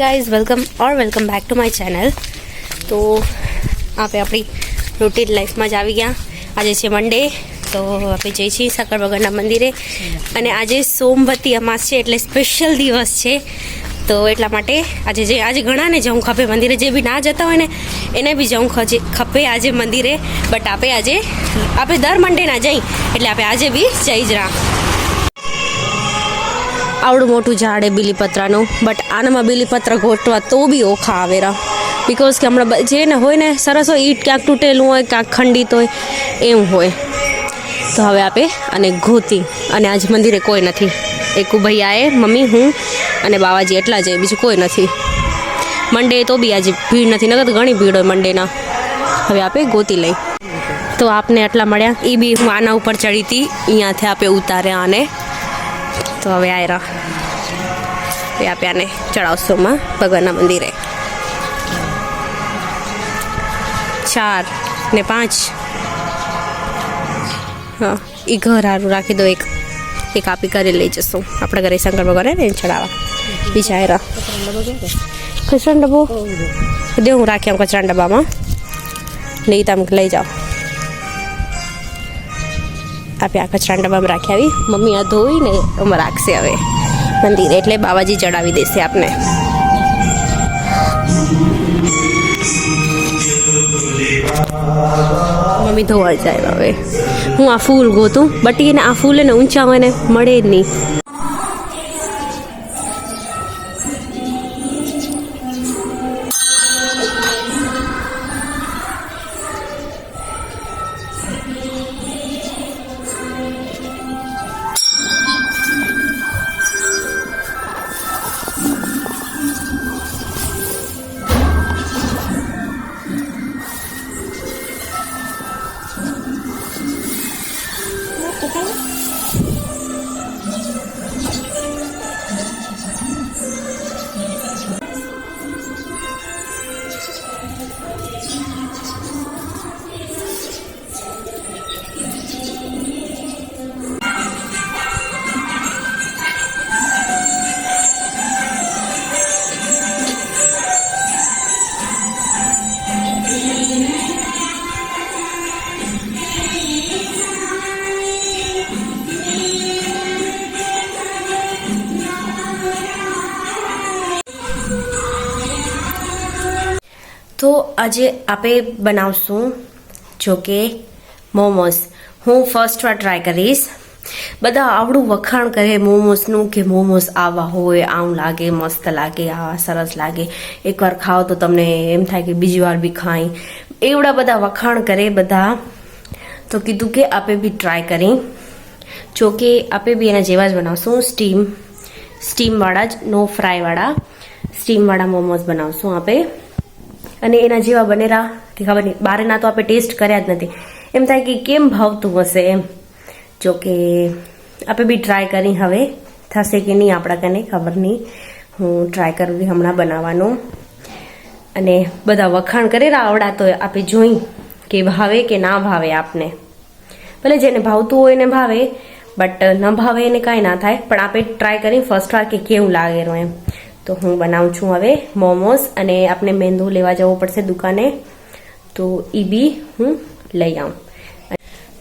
Guys welcome or welcome back to my channel તો આપણે આપણી રૂટીન લાઈફમાં જ આવી ગયા આજે છે મંડે તો આપણે જઈએ છીએ સાકર ભગવાનના મંદિરે અને આજે સોમવતી અમાસ છે, એટલે સ્પેશિયલ દિવસ છે। તો એટલા માટે આજે જે આજે ઘણાને જવું ખપે મંદિરે, જે બી ના જતા હોય ને, એને બી જવું ખપે આજે મંદિરે બટ આપણે આજે આપણે દર મંડે ના જઈ, એટલે આપણે આજે બી જઈ જ રાખ આવડું મોટું ઝાડ એ બીલીપત્રાનું બટ આનામાં બીલીપત્ર ગોટવા તો બી ઓખા આવેરા. બિકોઝ કે હમણાં જે ને હોય ને, સરસ હોય, ઈટ ક્યાંક તૂટેલું હોય, ક્યાંક ખંડિત હોય, એવું હોય. તો હવે આપે અને ગોતી. અને આજ મંદિરે કોઈ નથી. એક ભૈયાએ મમ્મી, હું અને બાવાજી એટલા જ બીજું કોઈ નથી. મંડે તો બી આજે ભીડ નથી નગર ઘણી ભીડ હોય મંડેના હવે આપે ગોતી લઈ. તો આપને આટલા મળ્યા. એ બી હું આના ઉપર ચડી હતી અહીંયાથી આપે ઉતાર્યા આને. તો હવે આયરા એ આપે આને ચડાવશોમાં ભગવાનના મંદિરે. ચાર ને પાંચ. હા એ ઘર હારું રાખી દો એક. એક આપી ઘરે લઈ જશું. આપણા ઘરે શંકર ભગવાન ને ચડાવવા. બીજા આયરા કચરા ડબ્બો? દે, હું રાખ્યા કચરા ડબ્બામાં. ને એ તમે લઈ જાઓ. આપે આખા ડબ્બામાં રાખી આવી. મમ્મી આ ધોઈને એમાં રાખશે હવે. મંદિર એટલે બાવાજી ચડાવી દેશે આપને. મમ્મી ધોવા જાય હવે. હું આ ફૂલ ગોતું, બટ એને આ ફૂલ એને ઊંચા હોય ને મળે જ નહીં. આજે આપણે બનાવશું જો કે મોમોસ. હું ફર્સ્ટ વાર ટ્રાય કરીશ. બધા આવડું વખાણ કરે મોમોસનું કે મોમોસ આવા હોય આવું લાગે, મસ્ત લાગે આવા સરસ લાગે. એકવાર ખાઓ તો તમને એમ થાય કે બીજી વાર બી ખાઈ. એવડા બધા વખાણ કરે બધા. તો કીધું કે આપે બી ટ્રાય કરી. જો કે આપે બી એના જેવા જ બનાવશું. સ્ટીમ સ્ટીમવાળા જ નો ફ્રાયવાળા સ્ટીમવાળા મોમોસ બનાવશું આપે. અને એના જેવા બનેરા. કે ખબર નહીં બહારના તો આપણે ટેસ્ટ કર્યા જ નથી. એમ થાય કે કેમ ભાવતું હશે એમ? જો કે આપણે બી ટ્રાય કરી હવે. થશે કે નહીં આપણા કને, ખબર નહીં. હું ટ્રાય કરું હમણાં બનાવવાનું. અને બધા વખાણ કરેલા આવડા તો આપણે જોઈ કે ભાવે કે ના ભાવે આપને. ભલે જેને ભાવતું હોય એને ભાવે બટ ન ભાવે એને કાંઈ ના થાય. પણ આપણે ટ્રાય કરી ફર્સ્ટ વાર કે કેવું લાગેલું એમ. તો હું બનાવું છું હવે મોમોસ અને આપણે મેંદુ લેવા જવું પડશે દુકાને. તો એ બી હું લઈ આવું.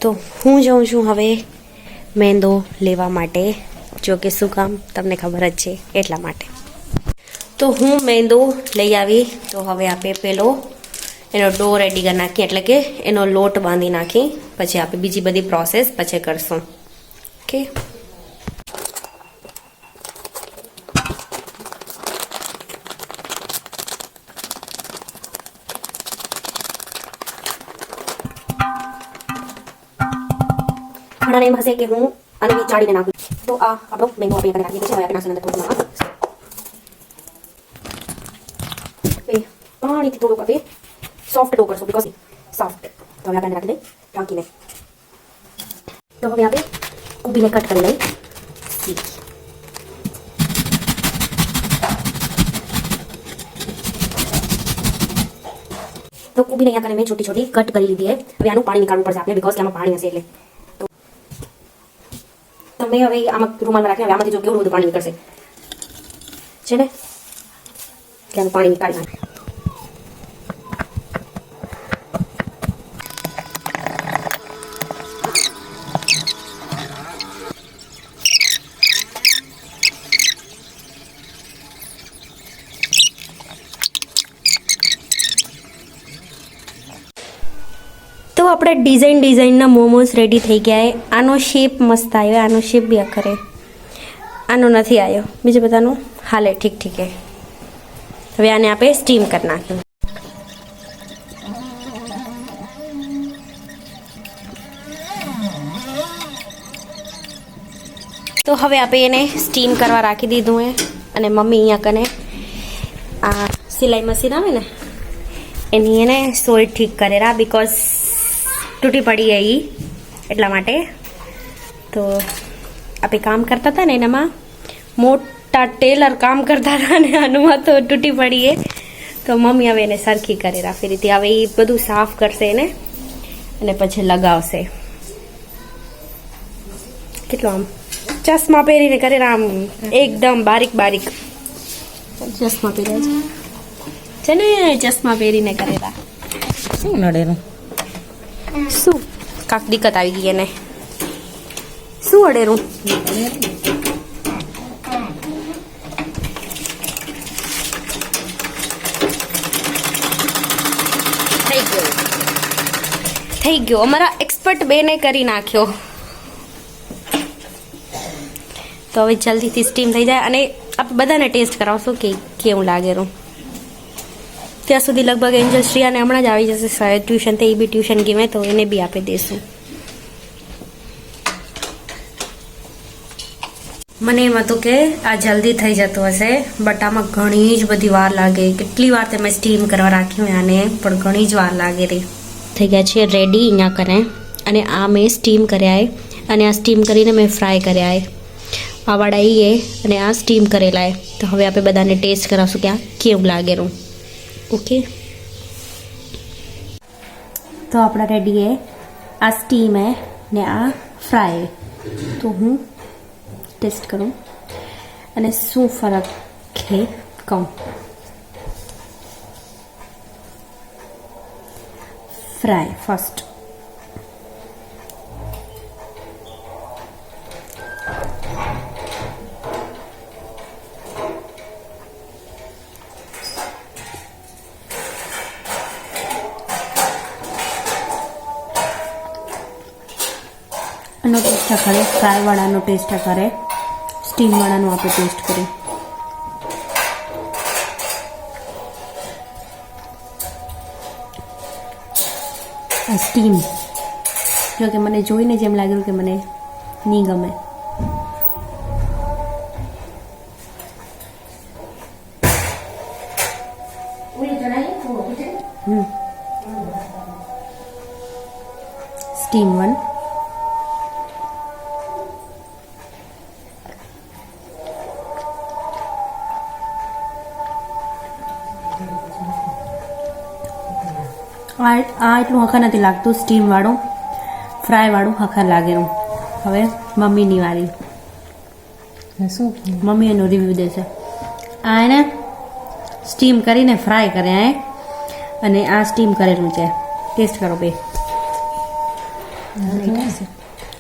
તો હું જાઉં છું હવે મેંદો લેવા માટે. જો કે શું કામ, તમને ખબર જ છે એટલા માટે. તો હું મેંદો લઈ આવી. તો હવે આપણે પેલો એનો ડો રેડી કરી નાખી એટલે કે એનો લોટ બાંધી નાખી. પછી આપણે બીજી બધી પ્રોસેસ પછી કરશું. ઓકે ઘણાને એમ હશે કે હું આને બી ચાળીને નાખું. તો આ આપણો મેંગો આપણે કરી નાખીએ. છીએ હવે આપણે નાખશું અંદર થોડું પાણીથી થોડુંક આપણે સોફ્ટ ડો કરશું બિકોઝ સોફ્ટ તો હવે આપણે રાખી દઈએ. ઢાંકીને. તો હવે આપણે ઊભીને કટ કરી સીધી તો કુબીને અહીંયા કરીને મેં છોટી છોટી કટ કરી લીધી હવે આનું પાણી નીકાળવું પડશે આપણે બિકોઝ કે આમાં પાણી હશે એટલે. તમે હવે આમાં રૂમાલમાં રાખીને આમાંથી જો કેવું બધું પાણી નીકળશે. છે ને? ત્યાંનું પાણી નીકાળી નાખ. આપણે ડિઝાઇન ડિઝાઇનના મોમોઝ રેડી થઈ ગયા આનો શેપ મસ્ત આવ્યો, આનો શેપ બી આખરે આનો નથી આવ્યો. બીજું બધાનું? હાલે, ઠીક ઠીક હવે આને આપણે સ્ટીમ કરી નાખ્યું તો હવે આપણે એને સ્ટીમ કરવા રાખી દીધું હે. અને મમ્મી અહીંયા કને આ સિલાઈ મશીન આવે ને, એની એને સોય ઠીક કરેલા બિકોઝ તૂટી પડી એ એટલા માટે. તો આપણે કામ કરતા હતા ને એનામાં મોટા ટેલર કામ કરતા હતા ને આનુમાં તો તૂટી પડી એ. તો મમ્મી હવે એને સરખી કરી રાખી. રીતે હવે એ બધું સાફ કરશે એને અને પછી લગાવશે. કેટલો આમ? ચશ્મા પહેરીને કરે આમ એકદમ બારીક બારીક. ચશ્મા પહેર્યા છે. છે ને ચશ્મા પહેરીને કરેલા શું નડેલું શું? કાંક દિક્કત આવી ગઈ એને. શું અડેરું થઈ ગયો. થઈ ગયો. અમારા એક્સપર્ટ બેને કરી નાખ્યો. તો હવે જલ્દીથી સ્ટીમ થઈ જાય અને આપણે બધાને ટેસ્ટ કરાવશું કે કેવું લાગેલું ત્યાં સુધી લગભગ એન્જલ શ્રિયાને હમણાં જ આવી જશે શાયદ ટ્યુશન તે એ બી ટ્યુશન ગમે તો એને બી આપી દઈશું મને એમ હતું કે આ જલ્દી થઈ જતું હશે બટ આમાં ઘણી જ બધી વાર લાગે. કેટલી વાર તમે સ્ટીમ કરવા રાખ્યું આને પણ ઘણી જ વાર લાગે રહી થઈ ગયા છે રેડી અહીંયા કરે. અને આ મેં સ્ટીમ કર્યા એ અને આ સ્ટીમ કરીને મેં ફ્રાય કર્યા એ આ વાળા એ અને આ સ્ટીમ કરેલા એ તો હવે આપણે બધાને ટેસ્ટ કરાવશું કે આ કેવું લાગેલું ઓકે તો આપણા રેડી આ સ્ટીમ હે ને આ ફ્રાય તો હું ટેસ્ટ કરું. અને શું ફરક છે? કહું. ફ્રાય ફર્સ્ટ આનો ટેસ્ટ કરે, ફ્રાયવાળાનો ટેસ્ટ કરે, સ્ટીમવાળાનો આપણે ટેસ્ટ કરીએ. સ્ટીમ, જો કે મને જોઈને જ એમ લાગ્યું કે મને નહીં ગમે. આ આ એટલું હખર નથી લાગતું સ્ટીમવાળું ફ્રાયવાળું ફ્રાય વાળું હખર લાગેલું. હવે મમ્મીની વારી. શું મમ્મી એનું રિવ્યૂ દેશે આ એને સ્ટીમ કરીને ફ્રાય કર્યા અને આ સ્ટીમ કરેલું છે. ટેસ્ટ કરો બે.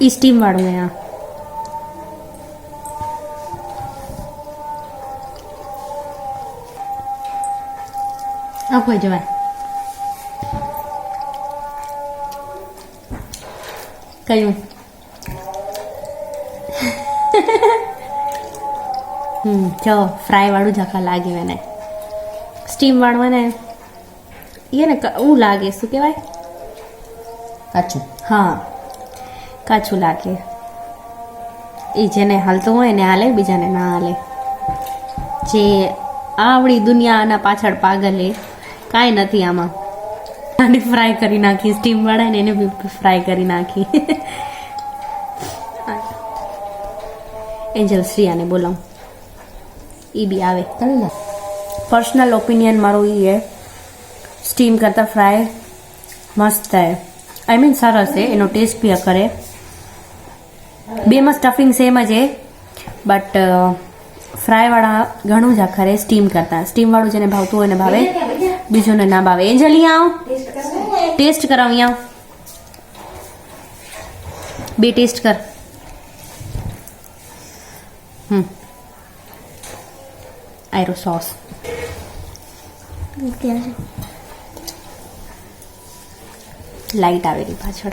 એ સ્ટીમવાળું મેં આ આખો જવાય. કયું હમ જો ફ્રાય વાળું જ આખા લાગ્યું એને સ્ટીમ વાળું એને હું લાગે શું કહેવાય? કાચું. હા. કાચું લાગે. એ જેને હાલતું હોય ને હાલે બીજાને ના હાલે. જે આવડી દુનિયાના પાછળ પાગલ કાંઈ નથી આમાં. આને ફ્રાય કરી નાખી સ્ટીમ વાળા ને એને બી ફ્રાય કરી નાખી. એન્જલ શ્રીયાને બોલાવું. એ બી આવે. પર્સનલ ઓપિનિયન મારું એ હે. સ્ટીમ કરતાં ફ્રાય મસ્ત થાય આઈ મીન સરસ છે એનો ટેસ્ટ બી કરે. બેમાં સ્ટફિંગ સેમ જ હે. બટ ફ્રાયવાળા ઘણું જ આખરે સ્ટીમ કરતાં. સ્ટીમવાળું જેને ભાવતું હોય એને ભાવે. બીજુંને ના ભાવે એન્જલી આવ. ટેસ્ટ કરાવ અહીંયા આવ. બે ટેસ્ટ કર. હમ. આયરો સોસ લાઈટ આવેલી પાછળ.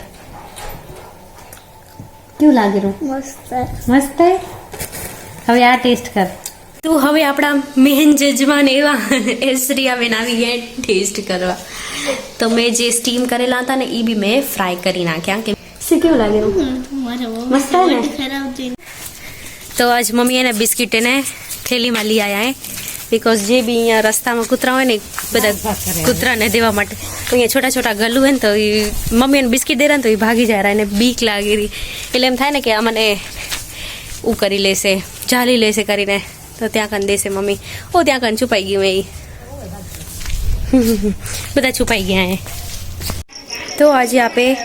કેવું લાગેલું મસ્ત. મસ્ત હે? હવે આ ટેસ્ટ કર. તું હવે આપણા મેન જજમાન એવા એસરિયાબેન આવી ગયા ટેસ્ટ કરવા. તો મેં જે સ્ટીમ કરેલા હતા ને એ બી મેં ફ્રાય કરી નાખ્યા. કે શું કેવું લાગેલું મસ્ત હે ને? ખરાબ તો આજ મમ્મી એને બિસ્કિટ એને થેલીમાં લઈ આવ્યા હે. બિકોઝ જે બી અહીંયા રસ્તામાં કૂતરા હોય ને એ બધા કૂતરાને દેવા માટે. તો અહીંયા છોટા છોટા ગલ્લું હોય ને તો એ મમ્મી એને બિસ્કિટ દે ને તો એ ભાગી જાય એને બીક લાગી રહી એટલે એમ થાય ને કે આ મને ઉ કરી લેશે જાલી લેશે કરીને. તો ત્યાં કન દેશે મમ્મી. ઓ, ત્યાં કન છુપાઈ ગયું એ. બધા છુપાઈ ગયા એ તો આજે આપણે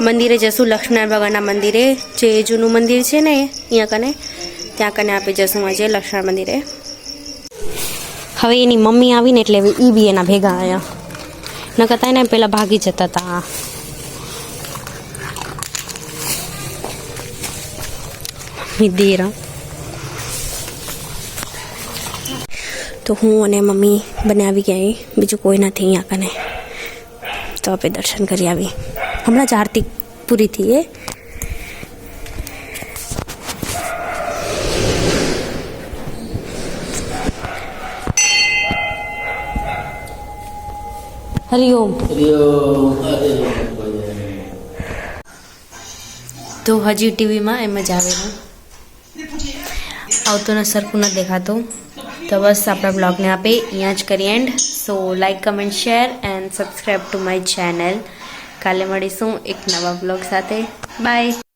મંદિરે જશું લક્ષ્મીનારાયણ ભગવાનના મંદિરે. જે જૂનું મંદિર છે ને અહીંયા કને, ત્યાં કને આપણે જશું આજે લક્ષ્મણ મંદિરે. હવે એની મમ્મી આવીને એટલે એ બી એના ભેગા આવ્યા ન કરતા એને પેલા ભાગી જતા હતા દેરા તો હું અને મમ્મી બંને આવી ગયા અહીં. બીજું કોઈ નથી અહીંયા કને. તો આપણે દર્શન કરી આવી. હમણાં જ આરતી પૂરી થઈ એ હરિઓમ. તો હજી ટીવીમાં એમ જ આવેલું. આવતો ને સરખું નથી દેખાતું. તો બસ આપણા બ્લોગને આપે. અહીંયા જ કરીએ and so like comment share and subscribe to my channel કાલે મળીશું એક નવા બ્લોગ સાથે. બાય